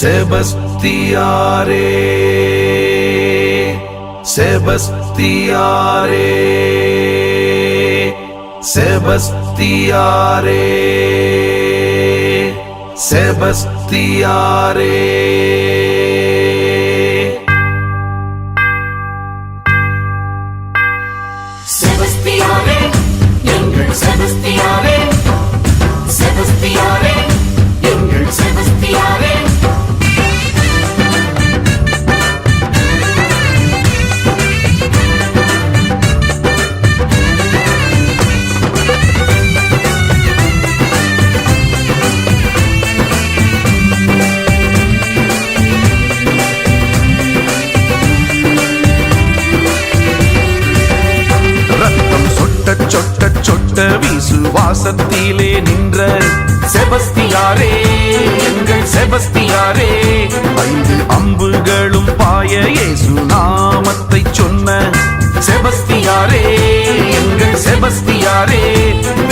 செபஸ்தியாரே செபஸ்தியாரே செபஸ்தியாரே செபஸ்தியாரே. செபஸ்தியாரே எங்கள் செபஸ்தியாரே. விசுவாசத்திலே நின்ற செபஸ்தியாரே எங்கள் செபஸ்தியாரே. ஐந்து அம்புகளும் பாய இயேசு நாமத்தை சொன்ன செபஸ்தியாரே எங்கள் செபஸ்தியாரே.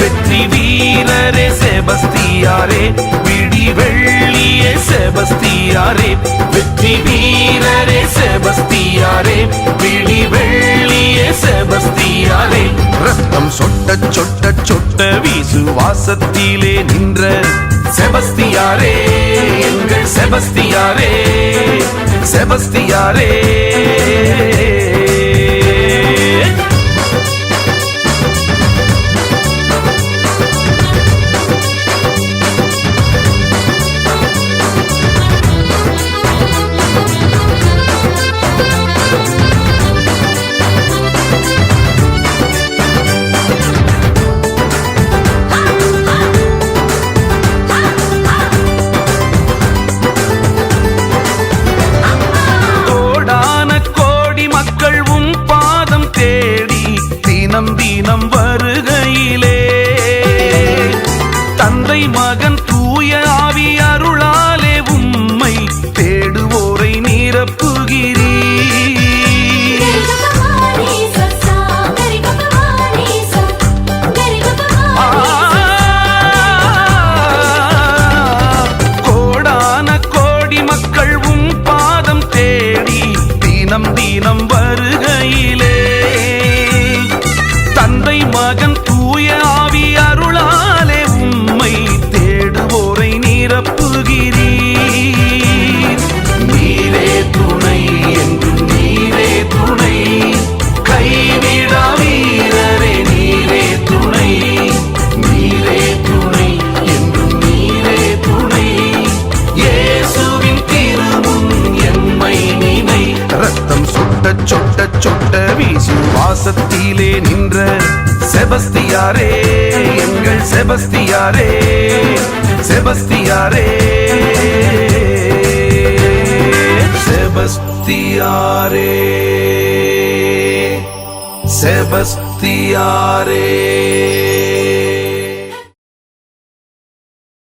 வெற்றி வீரரே செபஸ்தியாரே விடி வெள்ளியே செபஸ்தியாரே. வெற்றி வீரரே செபஸ்தியாரே விடி வெள்ளியே செபஸ்தியாரே. ரத்தம் சொட்ட சொட்ட சொட்ட விசுவாசத்திலே நின்ற செபஸ்தியாரே எங்கள் செபஸ்தியாரே செபஸ்தியாரே. தினம் வருகையிலே. சொட்ட சொட்ட சொட்ட விசுவாசத்திலே நின்ற செபஸ்தியாரே எங்கள் செபஸ்தியாரே செபஸ்தியாரே. செபஸ்தியாரே செபஸ்தியாரே.